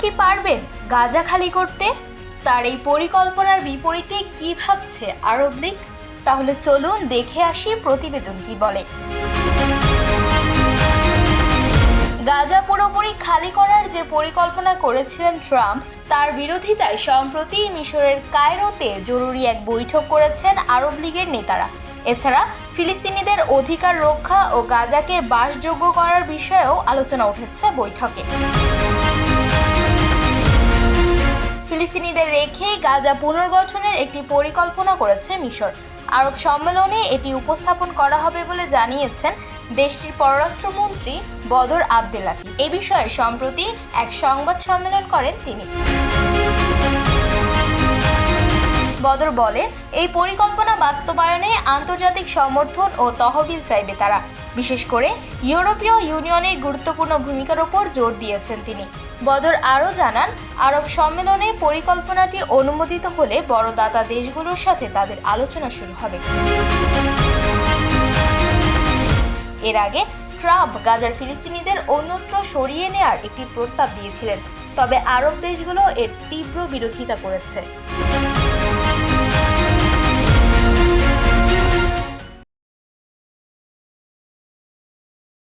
কি পারবেন গাজা খালি করতে? তার এই পরিকল্পনার বিপরীতে কি ভাবছে আরব লীগ? তাহলে চলুন দেখে আসি প্রতিবেদন কি বলে। গাজা পুরোপুরি খালি করার যে পরিকল্পনা করেছিলেন ট্রাম্প, তার বিরোধিতায় সম্প্রতি মিশরের কায়রোতে জরুরি এক বৈঠক করেছেন আরব লীগের নেতারা। এছাড়া ফিলিস্তিনিদের অধিকার রক্ষা ও গাজাকে বাসযোগ্য করার বিষয়েও আলোচনা উঠেছে বৈঠকে। রেখেই গাজা পুনর্গঠনের একটি পরিকল্পনা করেছে মিশর। আরব সম্মেলনে এটি উপস্থাপন করা হবে বলে জানিয়েছেন দেশটির পররাষ্ট্রমন্ত্রী বদর আবদেলাতি এ বিষয়ে সম্প্রতি এক সংবাদ সম্মেলন করেন তিনি। বদর বলেন, এই পরিকল্পনা বাস্তবায়নে আন্তর্জাতিক সমর্থন ও তহবিল চাইবে তারা। বিশেষ করে ইউরোপীয় ইউনিয়নের গুরুত্বপূর্ণ ভূমিকার ওপর জোর দিয়েছেন তিনি। বদর আরও জানান, আরব সম্মেলনে পরিকল্পনাটি অনুমোদিত হলে বড় দাতা দেশগুলোর সাথে তাদের আলোচনা শুরু হবে। এর আগে ট্রাম্প গাজার ফিলিস্তিনিদের অন্যত্র সরিয়ে নেয়ার একটি প্রস্তাব দিয়েছিলেন, তবে আরব দেশগুলো এর তীব্র বিরোধিতা করেছে।